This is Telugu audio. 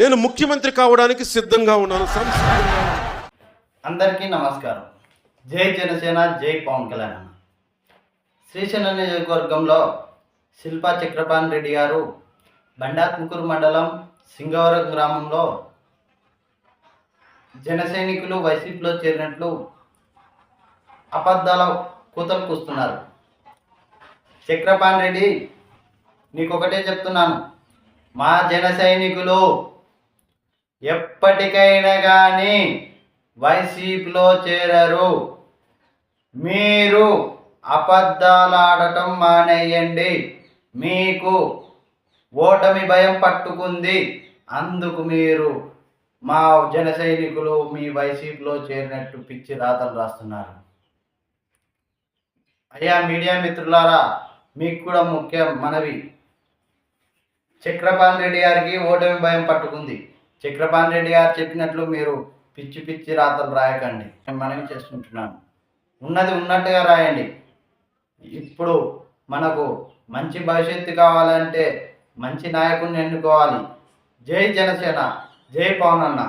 నేను ముఖ్యమంత్రి కావడానికి సిద్ధంగా ఉన్నాను అందరికీ నమస్కారం. జై జనసేన జై పవన్ కళ్యాణ్ అన్న. శ్రీశైలం నియోజకవర్గంలో శిల్పా చక్రపాణి రెడ్డి గారు బండాత్ముకూరు మండలం సింగవరం గ్రామంలో జనసైనికులు వైసీపీలో చేరినట్లు అబద్ధాల కూతలు కూస్తున్నారు. చక్రపాణి రెడ్డి నీకొకటే చెప్తున్నాను. మా జన సైనికులు ఎప్పటికైనా కానీ వైసీపీలో చేరరు. మీరు అబద్ధాలాడటం మానేయండి. మీకు ఓటమి భయం పట్టుకుంది. అందుకు మీరు మా జన సైనికులు మీ వైసీపీలో చేరినట్టు పిచ్చి రాతలు రాస్తున్నారు. అయ్యా మీడియా మిత్రులారా మీకు కూడా ముఖ్యం మనవి. చక్రపాణి రెడ్డి గారికి ఓటమి భయం పట్టుకుంది. చక్రపాణి రెడ్డి గారు చెప్పినట్లు మీరు పిచ్చి పిచ్చి రాతలు రాయకండి. నేను మనవి చేసుకుంటున్నాను ఉన్నది ఉన్నట్టుగా రాయండి. ఇప్పుడు మనకు మంచి భవిష్యత్తు కావాలంటే మంచి నాయకుడిని ఎన్నుకోవాలి. జై జనసేన జై పవన్ అన్న